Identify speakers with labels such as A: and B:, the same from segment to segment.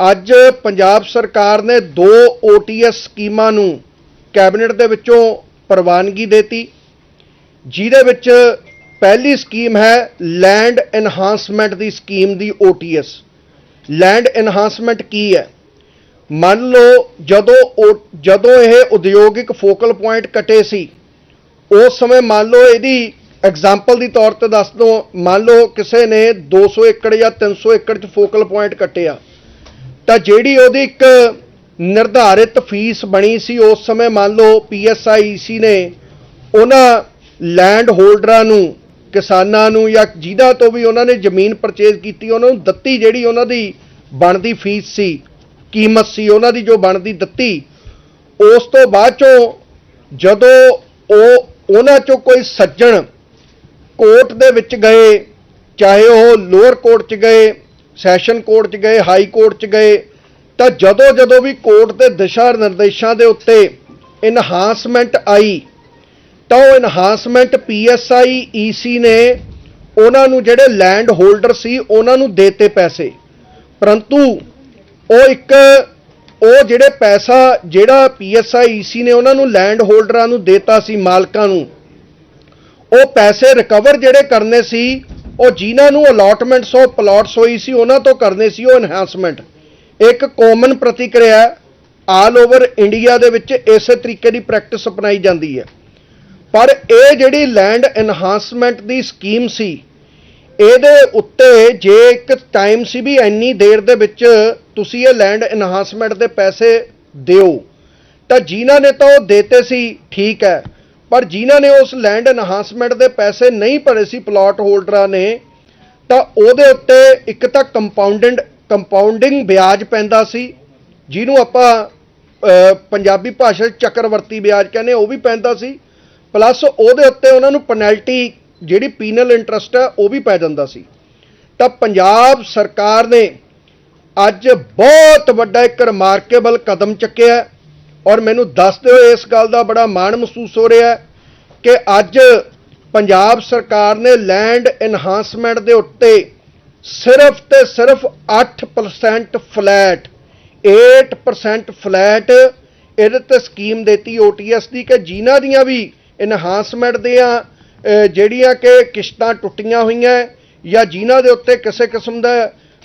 A: ਅੱਜ ਪੰਜਾਬ ਸਰਕਾਰ ਨੇ ਦੋ OTS ਸਕੀਮਾਂ ਨੂੰ ਕੈਬਨਿਟ ਦੇ ਵਿੱਚੋਂ ਪ੍ਰਵਾਨਗੀ ਦਿੱਤੀ, ਜਿਹਦੇ ਵਿੱਚ ਪਹਿਲੀ ਸਕੀਮ ਹੈ ਲੈਂਡ ਐਨਹਾਂਸਮੈਂਟ ਦੀ ਸਕੀਮ ਦੀ OTS ਲੈਂਡ ਐਨਹਾਂਸਮੈਂਟ ਕੀ ਹੈ? ਮੰਨ ਲਓ ਜਦੋਂ ਉਹ- ਜਦੋਂ ਇਹ ਉਦਯੋਗਿਕ ਫੋਕਲ ਪੁਆਇੰਟ ਕਟੇ ਸੀ, ਉਸ ਸਮੇਂ ਮੰਨ ਲਓ ਇਹਦੀ ਐਗਜ਼ਾਮਪਲ ਦੀ ਤੌਰ ਤੇ ਦੱਸ ਦੋ ਮੰਨ ਲਓ ਕਿਸੇ ਨੇ 200 ਏਕੜ ਜਾਂ 300 ਏਕੜ ਚ ਫੋਕਲ ਪੁਆਇੰਟ ਕੱਟਿਆ ਤਾਂ ਜਿਹੜੀ ਉਹਦੀ ਇੱਕ ਨਿਰਧਾਰਿਤ ਫੀਸ ਬਣੀ ਸੀ, ਉਸ ਸਮੇਂ ਮੰਨ ਲਓ ਪੀਐਸਆਈਸੀ ਨੇ ਉਹਨਾਂ ਲੈਂਡ ਹੋਲਡਰਾਂ ਨੂੰ, ਕਿਸਾਨਾਂ ਨੂੰ ਜਾਂ ਜਿਹਦਾ ਤੋਂ ਵੀ ਉਹਨਾਂ ਨੇ ਜ਼ਮੀਨ ਪਰਚੇਜ਼ ਕੀਤੀ, ਉਹਨਾਂ ਨੂੰ ਦਿੱਤੀ ਜਿਹੜੀ ਉਹਨਾਂ ਦੀ ਬਣਦੀ ਫੀਸ ਸੀ, ਕੀਮਤ ਸੀ ਉਹਨਾਂ ਦੀ ਜੋ ਬਣਦੀ ਦਿੱਤੀ, ਉਸ ਤੋਂ ਬਾਅਦ ਚੋਂ ਜਦੋਂ ਉਹ ਉਹਨਾਂ ਚੋਂ ਕੋਈ ਸੱਜਣ ਕੋਰਟ ਦੇ ਵਿੱਚ ਗਏ, ਚਾਹੇ ਉਹ ਲੋਅਰ ਕੋਰਟ 'ਚ ਗਏ ਸੈਸ਼ਨ ਕੋਰਟ 'ਚ ਗਏ, ਹਾਈ ਕੋਰਟ 'ਚ ਗਏ, ਤਾਂ ਜਦੋਂ ਜਦੋਂ ਵੀ ਕੋਰਟ ਦੇ ਦਿਸ਼ਾ ਨਿਰਦੇਸ਼ਾਂ ਦੇ ਉੱਤੇ ਇਨਹਾਂਸਮੈਂਟ ਆਈ, ਤਾਂ ਉਹ ਇਨਹਾਂਸਮੈਂਟ ਪੀਐਸਆਈ ਈਸੀ ਨੇ ਉਹਨਾਂ ਨੂੰ ਜਿਹੜੇ ਲੈਂਡ ਹੋਲਡਰ ਸੀ, ਉਹਨਾਂ ਨੂੰ ਦੇਤੇ ਪੈਸੇ। ਪਰੰਤੂ ਉਹ ਇੱਕ, ਉਹ ਜਿਹੜੇ ਪੈਸਾ ਜਿਹੜਾ ਪੀਐਸਆਈ ਈਸੀ ਨੇ ਉਹਨਾਂ ਨੂੰ ਲੈਂਡ ਹੋਲਡਰਾਂ ਨੂੰ ਦੇਤਾ ਸੀ ਮਾਲਕਾਂ ਨੂੰ, ਉਹ ਪੈਸੇ ਰਿਕਵਰ ਜਿਹੜੇ ਕਰਨੇ ਸੀ ਉਹ ਜਿਨ੍ਹਾਂ ਨੂੰ ਅਲਾਟਮੈਂਟਸ ਆਫ ਪਲਾਟਸ ਹੋਈ ਸੀ, ਉਹਨਾਂ ਤੋਂ ਕਰਨੇ ਸੀ ਉਹ ਐਨਹਾਂਸਮੈਂਟ ਇੱਕ ਕਾਮਨ ਪ੍ਰਤੀਕਿਰਿਆ ਆਲ ਓਵਰ ਇੰਡੀਆ ਦੇ ਵਿੱਚ ਇਸੇ ਤਰੀਕੇ ਦੀ ਪ੍ਰੈਕਟਿਸ ਅਪਣਾਈ ਜਾਂਦੀ ਹੈ। ਪਰ ਇਹ ਜਿਹੜੀ ਲੈਂਡ ਐਨਹਾਂਸਮੈਂਟ ਦੀ ਸਕੀਮ ਸੀ, ਇਹਦੇ ਉੱਤੇ ਜੇ ਇੱਕ ਟਾਈਮ ਸੀ ਵੀ ਇੰਨੀ ਦੇਰ ਦੇ ਵਿੱਚ ਤੁਸੀਂ ਇਹ ਲੈਂਡ ਐਨਹਾਂਸਮੈਂਟ ਦੇ ਪੈਸੇ ਦਿਓ, ਤਾਂ ਜਿਨ੍ਹਾਂ ਨੇ ਤਾਂ ਉਹ ਦੇਤੇ ਸੀ, ਠੀਕ ਹੈ। ਪਰ ਜਿਨ੍ਹਾਂ ਨੇ ਉਸ ਲੈਂਡ ਐਨਹਾਂਸਮੈਂਟ ਦੇ ਪੈਸੇ ਨਹੀਂ ਭਰੇ ਸੀ ਪਲਾਟ ਹੋਲਡਰਾਂ ਨੇ, ਤਾਂ ਉਹਦੇ ਉੱਤੇ ਇੱਕ ਤਾਂ ਕੰਪਾਊਂਡਡ ਕੰਪਾਊਂਡਿੰਗ ਵਿਆਜ ਪੈਂਦਾ ਸੀ, ਜਿਹਨੂੰ ਆਪਾਂ ਪੰਜਾਬੀ ਭਾਸ਼ਾ ਚੱਕਰਵਰਤੀ ਵਿਆਜ ਕਹਿੰਦੇ ਉਹ ਵੀ ਪੈਂਦਾ ਸੀ ਪਲੱਸ ਉਹਦੇ ਉੱਤੇ ਉਹਨਾਂ ਨੂੰ ਪੈਨਲਟੀ ਜਿਹੜੀ ਪੀਨਲ ਇੰਟਰਸਟ ਹੈ ਉਹ ਵੀ ਪੈ ਜਾਂਦਾ ਸੀ। ਤਾਂ ਪੰਜਾਬ ਸਰਕਾਰ ਨੇ ਅੱਜ ਬਹੁਤ ਵੱਡਾ ਇੱਕ ਰਿਮਾਰਕੇਬਲ ਕਦਮ ਚੱਕਿਆ ਔਰ ਮੈਨੂੰ ਦੱਸਦੇ ਹੋਏ ਇਸ ਗੱਲ ਦਾ ਬੜਾ ਮਾਣ ਮਹਿਸੂਸ ਹੋ ਰਿਹਾ ਹੈ। ਕਿ ਅੱਜ ਪੰਜਾਬ ਸਰਕਾਰ ਨੇ ਲੈਂਡ ਐਨਹਾਂਸਮੈਂਟ ਦੇ ਉੱਤੇ ਸਿਰਫ ਤੇ ਸਿਰਫ 8% ਫਲੈਟ 8% ਫਲੈਟ ਇਹਦੇ ਤੇ ਸਕੀਮ ਦਿੱਤੀ OTS ਦੀ ਕਿ ਜਿਨ੍ਹਾਂ ਦੀਆਂ ਵੀ ਐਨਹਾਂਸਮੈਂਟ ਦੀਆਂ ਅਹ, ਜਿਹੜੀਆਂ ਕਿ ਕਿਸ਼ਤਾਂ ਟੁੱਟੀਆਂ ਹੋਈਆਂ ਜਾਂ ਜਿਨ੍ਹਾਂ ਦੇ ਉੱਤੇ ਕਿਸੇ ਕਿਸਮ ਦਾ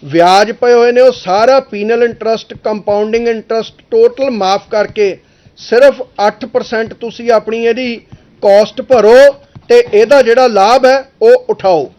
A: ਵਿਆਜ ਪਏ ਹੋਏ ਨੇ ਉਹ ਸਾਰਾ penal interest compounding interest total ਮਾਫ ਕਰਕੇ ਸਿਰਫ 8% ਤੁਸੀਂ ਆਪਣੀ ਇਹਦੀ ਕਾਸਟ ਭਰੋ ਤੇ ਇਹਦਾ ਜਿਹੜਾ ਲਾਭ ਹੈ ਉਹ ਉਠਾਓ।